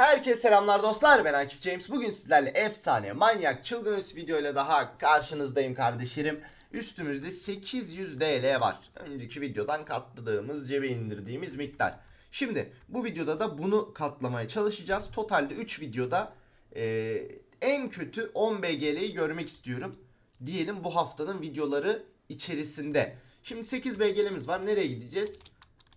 Herkese selamlar dostlar ben Akif James. Bugün sizlerle efsane, manyak, çılgın üst videoyla daha karşınızdayım kardeşlerim. Üstümüzde 800 DL var. Önceki videodan katladığımız, cebe indirdiğimiz miktar. Şimdi bu videoda da bunu katlamaya çalışacağız. Totalde 3 videoda e, en kötü 10 BGL'yi görmek istiyorum. Diyelim bu haftanın videoları içerisinde. Şimdi 8 BGL'miz var. Nereye gideceğiz?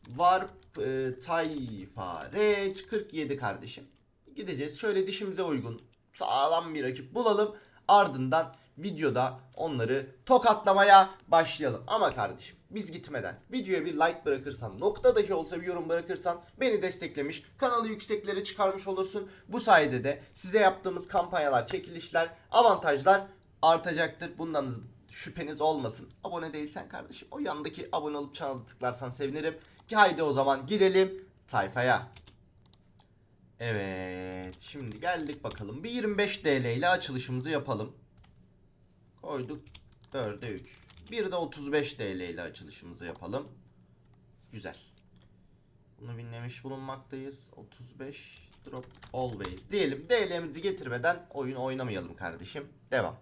Warp e, Tayfa Reç 47 kardeşim. Gideceğiz. Şöyle dişimize uygun sağlam bir rakip bulalım. Ardından videoda onları tokatlamaya başlayalım. Ama kardeşim biz gitmeden videoya bir like bırakırsan, nokta dahi olsa bir yorum bırakırsan beni desteklemiş, kanalı yükseklere çıkarmış olursun. Bu sayede de size yaptığımız kampanyalar, çekilişler, avantajlar artacaktır. Bundan şüpheniz olmasın. Abone değilsen kardeşim o yandaki abone olup çanala tıklarsan sevinirim. Haydi o zaman gidelim tayfaya. Evet şimdi geldik bakalım. Bir 25 TL ile açılışımızı yapalım. Koyduk 4'e 3. Bir de 35 TL ile açılışımızı yapalım. Güzel. Bunu binlemiş bulunmaktayız. 35 drop always. Diyelim DL'mizi getirmeden oyun oynamayalım kardeşim. Devam.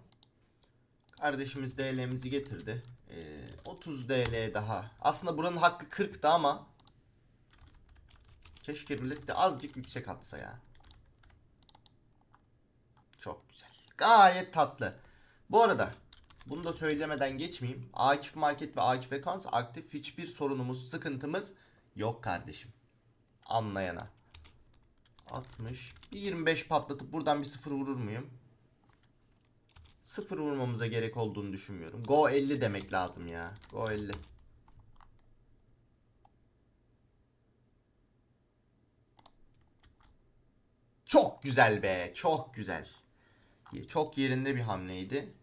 Kardeşimiz DL'mizi getirdi. Ee, 30 DL daha. Aslında buranın hakkı 40'tı ama keşke rulet de azıcık yüksek atsa ya. Çok güzel. Gayet tatlı. Bu arada bunu da söylemeden geçmeyeyim. Akif Market ve Akif Accounts aktif hiçbir sorunumuz, sıkıntımız yok kardeşim. Anlayana. 60. Bir 25 patlatıp buradan bir sıfır vurur muyum? Sıfır vurmamıza gerek olduğunu düşünmüyorum. Go 50 demek lazım ya. Go 50. Çok güzel be. Çok güzel. Çok yerinde bir hamleydi.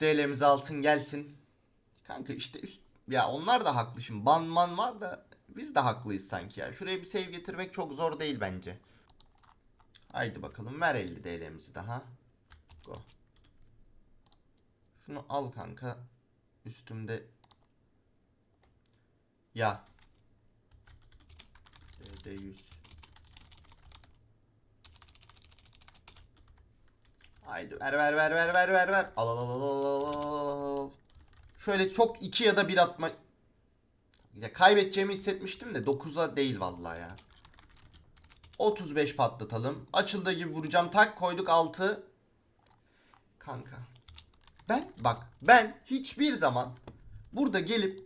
DL'mizi alsın gelsin. Kanka işte üst... Ya onlar da haklı şimdi. Banman var da biz de haklıyız sanki ya. Şuraya bir save getirmek çok zor değil bence. Haydi bakalım ver 50 DL'mizi daha. Go. Şunu al kanka. Üstümde. Ya. DD100. Haydi ver ver ver ver ver ver ver. Al al al al al al. Şöyle çok iki ya da bir atma. Ya kaybedeceğimi hissetmiştim de 9'a değil vallahi ya. 35 patlatalım. Açıldığı gibi vuracağım. Tak koyduk 6. Kanka. Ben bak ben hiçbir zaman burada gelip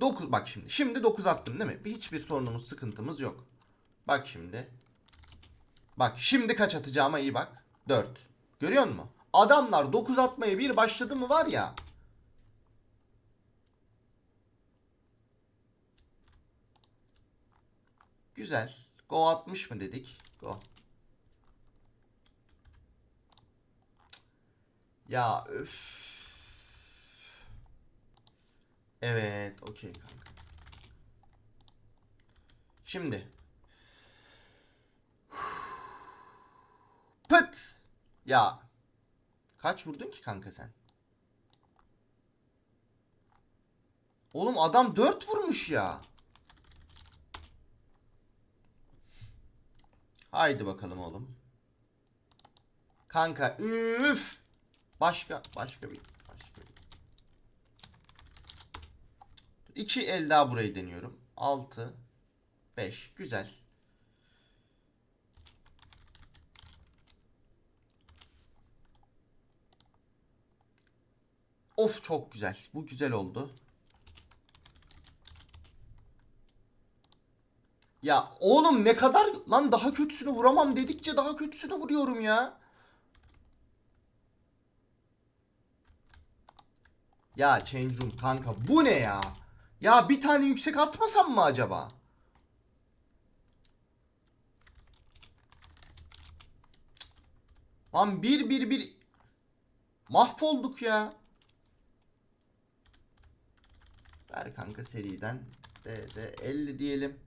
9 bak şimdi. Şimdi 9 attım değil mi? Hiçbir sorunumuz, sıkıntımız yok. Bak şimdi. Bak şimdi kaç atacağıma iyi bak. 4. Görüyor musun? Adamlar 9 atmaya bir başladı mı var ya. Güzel. Go 60 mı dedik? Go. Ya öf. Evet, okey kanka. Şimdi. Pıt. Ya. Kaç vurdun ki kanka sen? Oğlum adam 4 vurmuş ya. Haydi bakalım oğlum. Kanka üf. Başka başka bir başka bir. İki el daha burayı deniyorum. 6 5 güzel. Of çok güzel. Bu güzel oldu. Ya oğlum ne kadar lan daha kötüsünü vuramam dedikçe daha kötüsünü vuruyorum ya. Ya change room kanka bu ne ya? Ya bir tane yüksek atmasam mı acaba? Lan bir bir bir mahvolduk ya. Ver kanka seriden. De, de 50 diyelim.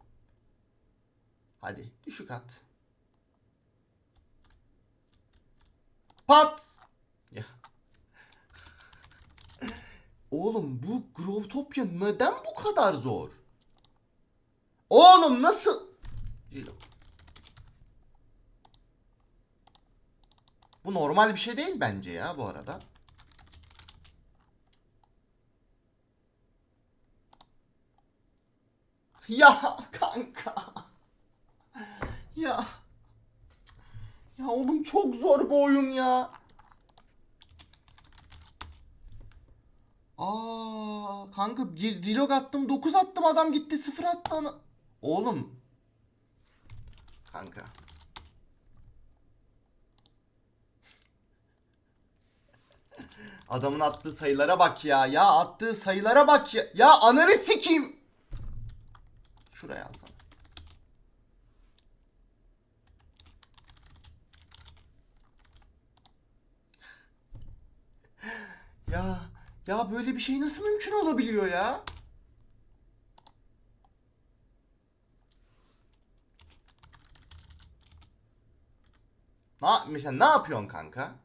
Hadi düşük at. Pat. Ya. Oğlum bu Growtopia neden bu kadar zor? Oğlum nasıl? Reload. Bu normal bir şey değil bence ya bu arada. Ya kanka. Ya. Ya oğlum çok zor bu oyun ya. Aa kanka bir reload attım 9 attım adam gitti 0 attı ana. Oğlum. Kanka. Adamın attığı sayılara bak ya. Ya attığı sayılara bak ya. Ya ananı sikeyim. Şuraya alsana. Ya ya böyle bir şey nasıl mümkün olabiliyor ya? Na mesela ne yapıyorsun kanka?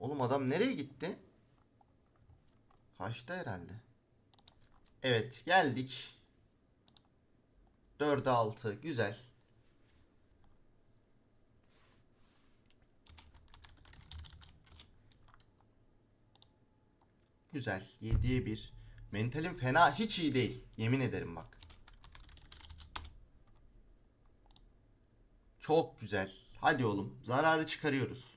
Oğlum adam nereye gitti? Kaçtı herhalde. Evet geldik. 4'e 6 güzel. Güzel. 7'ye 1. Mentalim fena hiç iyi değil. Yemin ederim bak. Çok güzel. Hadi oğlum. Zararı çıkarıyoruz.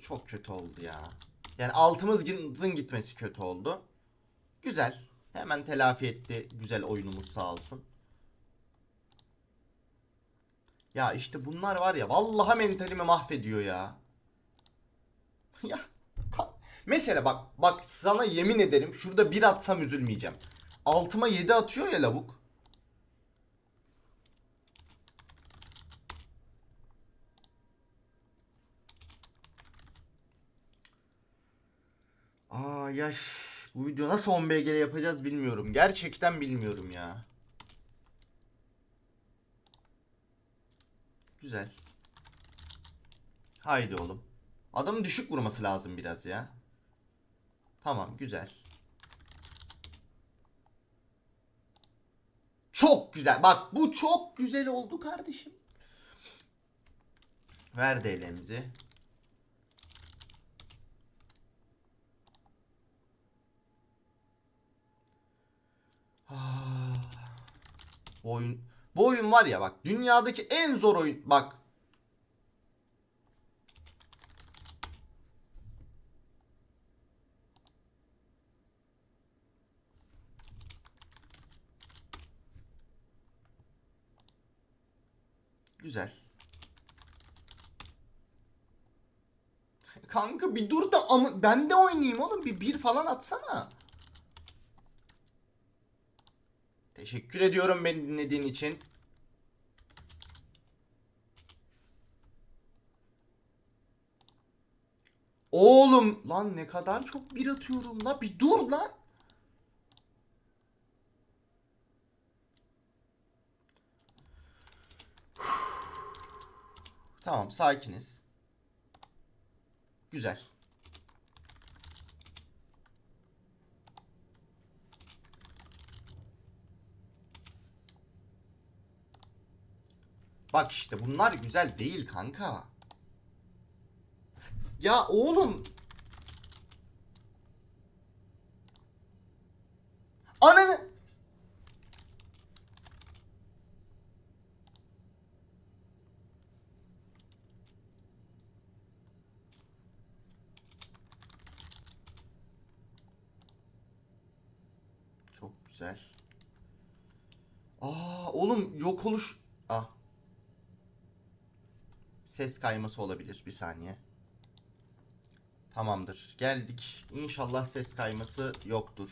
Bu çok kötü oldu ya. Yani altımızın gitmesi kötü oldu. Güzel. Hemen telafi etti. Güzel oyunumuz sağ olsun. Ya işte bunlar var ya vallahi mentalimi mahvediyor ya. ya mesela bak bak sana yemin ederim şurada bir atsam üzülmeyeceğim. Altıma 7 atıyor ya lavuk. Yaş bu video nasıl 10 BG yapacağız bilmiyorum. Gerçekten bilmiyorum ya. Güzel. Haydi oğlum. Adamın düşük vurması lazım biraz ya. Tamam güzel. Çok güzel. Bak bu çok güzel oldu kardeşim. Ver. Ah. Bu oyun bu oyun var ya bak dünyadaki en zor oyun bak. Güzel. Kanka bir dur da ama ben de oynayayım oğlum bir bir falan atsana. Teşekkür ediyorum beni dinlediğin için. Oğlum lan ne kadar çok bir atıyorum la bir dur lan. Tamam sakiniz. Güzel. Bak işte bunlar güzel değil kanka. Ya oğlum. Ananı. Çok güzel. Aa oğlum yok oluş. Ah. Ses kayması olabilir bir saniye. Tamamdır. Geldik. İnşallah ses kayması yoktur.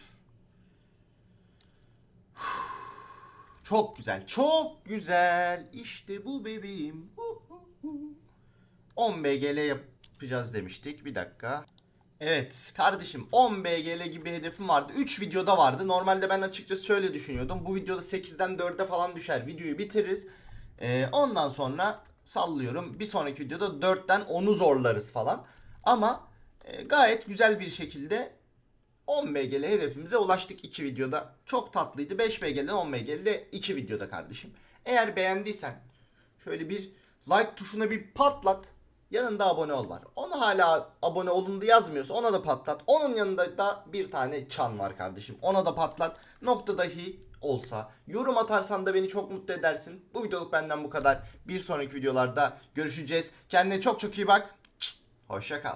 Çok güzel. Çok güzel. İşte bu bebeğim. 10 BGL yapacağız demiştik. Bir dakika. Evet kardeşim 10 BGL gibi hedefim vardı. 3 videoda vardı. Normalde ben açıkçası şöyle düşünüyordum. Bu videoda 8'den 4'e falan düşer. Videoyu bitiririz. Ee, ondan sonra sallıyorum. Bir sonraki videoda 4'ten 10'u zorlarız falan. Ama e, gayet güzel bir şekilde 10 BGL hedefimize ulaştık 2 videoda. Çok tatlıydı. 5 BGL'den 10 BGL'de 2 videoda kardeşim. Eğer beğendiysen şöyle bir like tuşuna bir patlat. Yanında abone ol var. Onu hala abone olundu yazmıyorsa ona da patlat. Onun yanında da bir tane çan var kardeşim. Ona da patlat. Nokta dahi olsa. Yorum atarsan da beni çok mutlu edersin. Bu videoluk benden bu kadar. Bir sonraki videolarda görüşeceğiz. Kendine çok çok iyi bak. Hoşça kal.